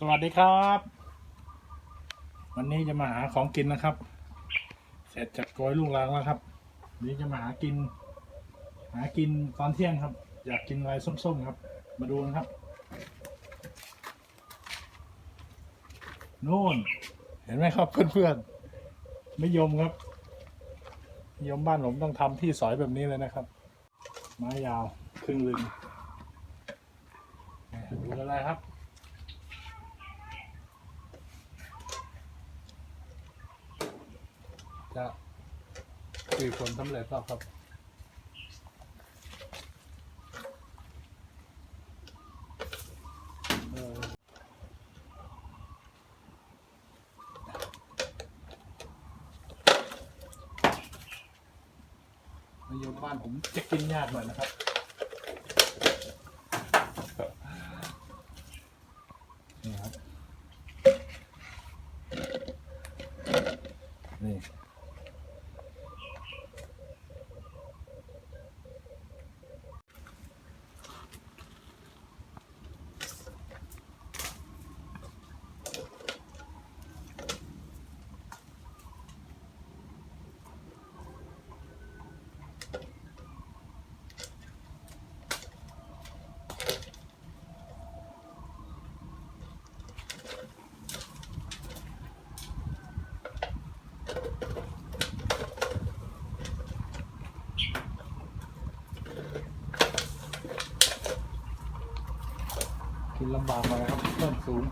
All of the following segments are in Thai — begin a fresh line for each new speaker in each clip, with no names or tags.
สวัสดีครับ วันนี้จะมาหาของกินนะครับ เสร็จจากโกยลูกลางแล้วครับนี้จะมาหากิน หากินตอนเที่ยงครับ อยากกินอะไรส้มๆครับ มาดูนะครับนู่น เห็นไหมครับเพื่อนๆไม่ยมครับยมบ้านผมต้องทำที่สอยแบบนี้เลยนะครับ ไม้ยาวครึ่งลึงดูอะไรครับ จะคือผลสำเร็จแล้วครับเออมายมบ้านผมจะกินยากหน่อยนะครับ นี่ครับ นี่ กินลำบากมาแล้วครับเพิ่มสูง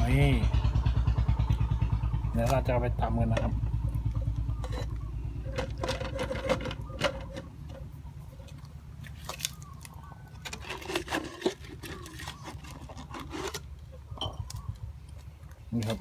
นี่เดี๋ยวเราจะไปตำกันนะครับ นี่ครับ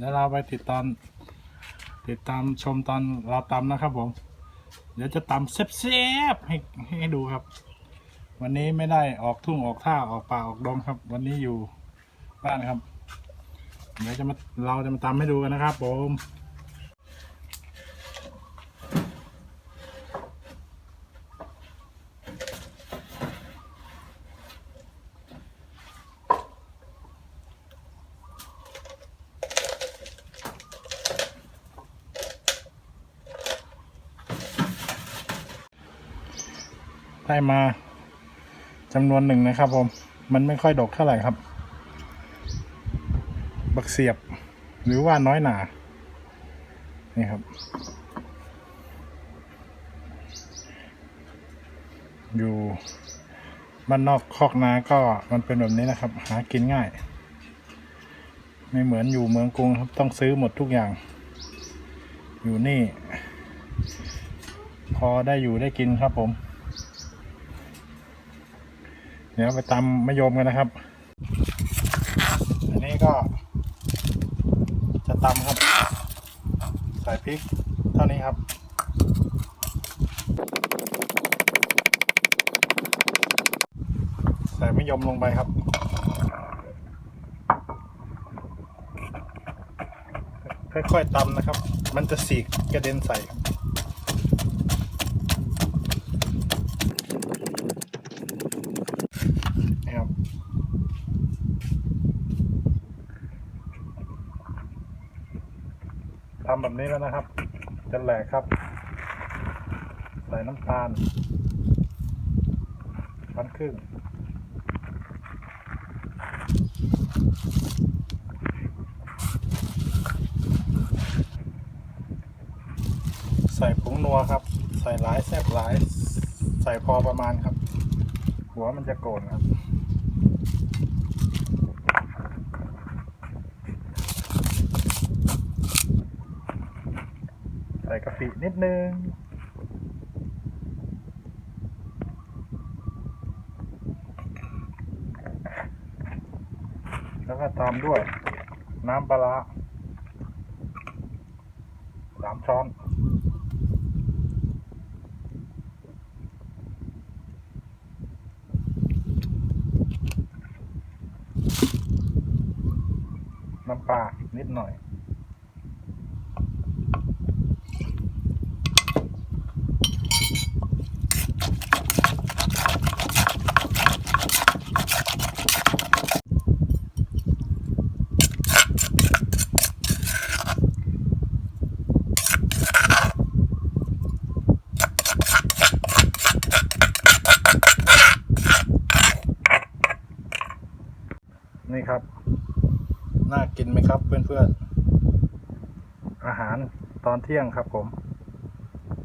เดี๋ยวเราไปติดตามติดตามชมตอนเราตำนะครับผม เดี๋ยวจะตำเซฟๆให้ให้ดูครับ วันนี้ไม่ได้ออกทุ่งออกท่าออกป่าออกดงครับ วันนี้อยู่บ้านครับ เดี๋ยวจะมาเราจะมาตำให้ดูกันนะครับผม ได้มาจำนวนหนึ่งนะครับ ผม มันไม่ค่อยดกเท่าไหร่ครับ บักเสียบหรือว่าน้อยหนา นี่ครับ อยู่บ้านนอกคอกนาก็มันเป็นแบบนี้นะครับ หากินง่าย ไม่เหมือนอยู่เมืองกรุงครับต้องซื้อหมดทุกอย่าง อยู่นี่ พอได้อยู่ได้กินครับผม ดี๋ยวไปตำมะยมกันนะครับ อันนี้ก็ จะตำครับ ใส่พริก เท่านี้ครับใส่มะยมลงไปครับค่อยๆตำนะครับ มันจะสีกกระเด็นใส่ครับนะครับ ทำแบบนี้แล้วนะครับ จะแหลกครับ ใส่น้ำตาลช้นครึ่งใส่ผงนัวครับ ใส่หลายแซ่บหลาย ใส่พอประมาณครับ หัวมันจะโกนครับ ส่กะปินิดนึง แล้วก็ตามด้วย น้ำปลาร้าสามช้อนน้ำปลานิดหน่อย นี่ครับ น่ากินไหมครับเพื่อนๆ อาหารตอนเที่ยงครับผม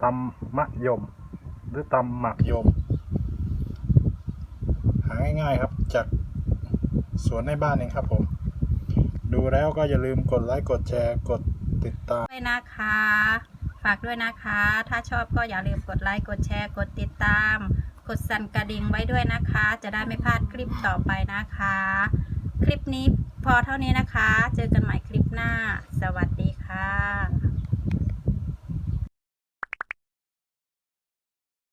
ตำมะยม หรือตำหมักยม หาง่ายๆครับจากสวนในบ้านเองครับผม ดูแล้วก็อย่าลืมกดไลค์กดแชร์กดติดตาม
ด้วยนะคะ ฝากด้วยนะคะ ถ้าชอบก็อย่าลืมกดไลค์กดแชร์กดติดตาม กดสั่นกระดิ่งไว้ด้วยนะคะ จะได้ไม่พลาดคลิปต่อไปนะคะ คลิปนี้ พอเท่านี้นะคะ เจอกันใหม่คลิปหน้า สวัสดีค่ะ